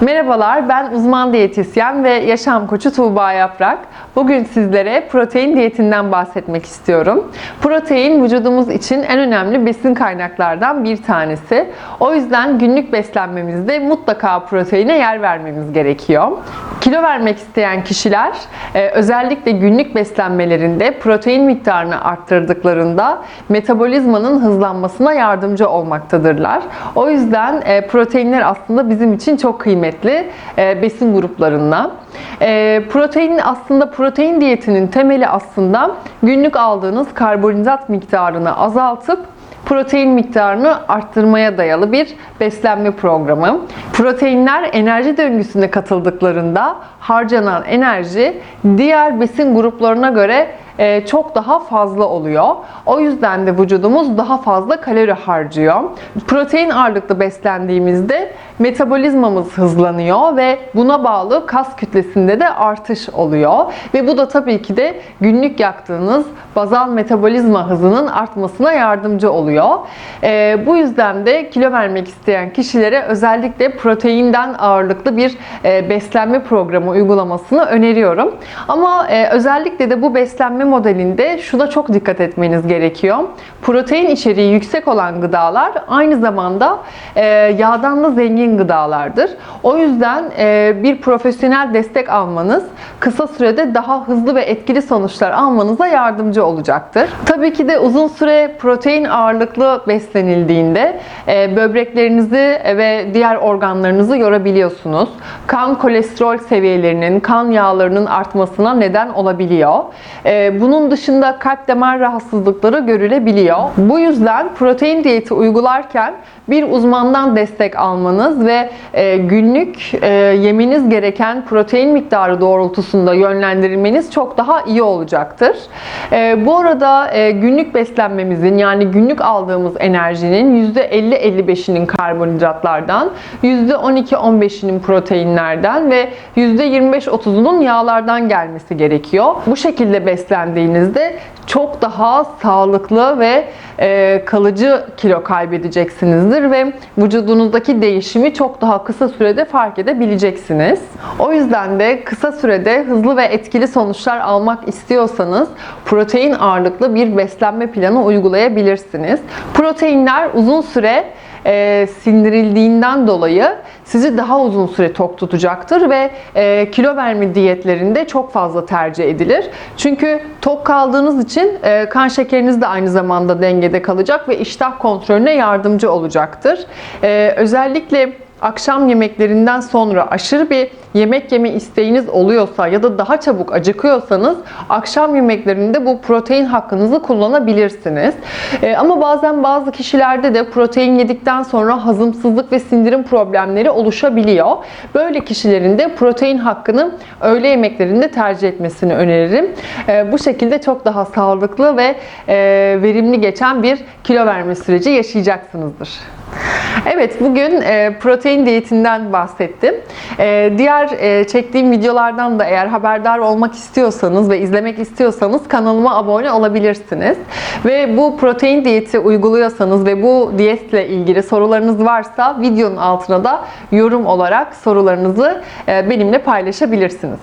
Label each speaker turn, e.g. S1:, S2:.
S1: Merhabalar, ben uzman diyetisyen ve yaşam koçu Tuğba Yaprak. Bugün sizlere protein diyetinden bahsetmek istiyorum. Protein vücudumuz için en önemli besin kaynaklardan bir tanesi. O yüzden günlük beslenmemizde mutlaka proteine yer vermemiz gerekiyor. Kilo vermek isteyen kişiler e, özellikle günlük beslenmelerinde protein miktarını arttırdıklarında metabolizmanın hızlanmasına yardımcı olmaktadırlar. O yüzden e, proteinler aslında bizim için çok kıymetli e, besin gruplarından. E, protein aslında protein diyetinin temeli aslında günlük aldığınız karbonhidrat miktarını azaltıp protein miktarını arttırmaya dayalı bir beslenme programı. Proteinler enerji döngüsüne katıldıklarında harcanan enerji diğer besin gruplarına göre e, çok daha fazla oluyor. O yüzden de vücudumuz daha fazla kalori harcıyor. Protein ağırlıklı beslendiğimizde metabolizmamız hızlanıyor ve buna bağlı kas kütlesinde de artış oluyor. Ve bu da tabii ki de günlük yaktığınız bazal metabolizma hızının artmasına yardımcı oluyor. E, bu yüzden de kilo vermek isteyen kişilere özellikle proteinden ağırlıklı bir e, beslenme programı uygulamasını öneriyorum. Ama e, özellikle de bu beslenme modelinde şuna çok dikkat etmeniz gerekiyor. Protein içeriği yüksek olan gıdalar aynı zamanda e, yağdan da zengin gıdalardır. O yüzden e, bir profesyonel destek almanız kısa sürede daha hızlı ve etkili sonuçlar almanıza yardımcı olacaktır. Tabii ki de uzun süre protein ağırlıklı beslenildiğinde e, böbreklerinizi ve diğer organlarınızı yorabiliyorsunuz. Kan kolesterol seviyelerinin, kan yağlarının artmasına neden olabiliyor. E, bunun dışında kalp damar rahatsızlıkları görülebiliyor. Bu yüzden protein diyeti uygularken bir uzmandan destek almanız ve e, günlük e, yemeniz gereken protein miktarı doğrultusunda yönlendirilmeniz çok daha iyi olacaktır. E, bu arada e, günlük beslenmemizin yani günlük aldığımız enerjinin %50-55'inin karbonhidratlardan, %12-15'inin proteinlerden ve %25-30'unun yağlardan gelmesi gerekiyor. Bu şekilde beslendiğinizde çok daha sağlıklı ve e, kalıcı kilo kaybedeceksinizdir ve vücudunuzdaki değişimi çok daha kısa sürede fark edebileceksiniz. O yüzden de kısa sürede hızlı ve etkili sonuçlar almak istiyorsanız protein ağırlıklı bir beslenme planı uygulayabilirsiniz. Proteinler uzun süre e, sindirildiğinden dolayı sizi daha uzun süre tok tutacaktır ve e, kilo verme diyetlerinde çok fazla tercih edilir. Çünkü tok kaldığınız için e, kan şekeriniz de aynı zamanda dengede kalacak ve iştah kontrolüne yardımcı olacaktır. E, özellikle akşam yemeklerinden sonra aşırı bir yemek yeme isteğiniz oluyorsa ya da daha çabuk acıkıyorsanız akşam yemeklerinde bu protein hakkınızı kullanabilirsiniz. Ee, ama bazen bazı kişilerde de protein yedikten sonra hazımsızlık ve sindirim problemleri oluşabiliyor. Böyle kişilerin de protein hakkını öğle yemeklerinde tercih etmesini öneririm. Ee, bu şekilde çok daha sağlıklı ve e, verimli geçen bir kilo verme süreci yaşayacaksınızdır. Evet bugün e, protein diyetinden bahsettim. E, diğer e, çektiğim videolardan da eğer haberdar olmak istiyorsanız ve izlemek istiyorsanız kanalıma abone olabilirsiniz. Ve bu protein diyeti uyguluyorsanız ve bu diyetle ilgili sorularınız varsa videonun altına da yorum olarak sorularınızı benimle paylaşabilirsiniz.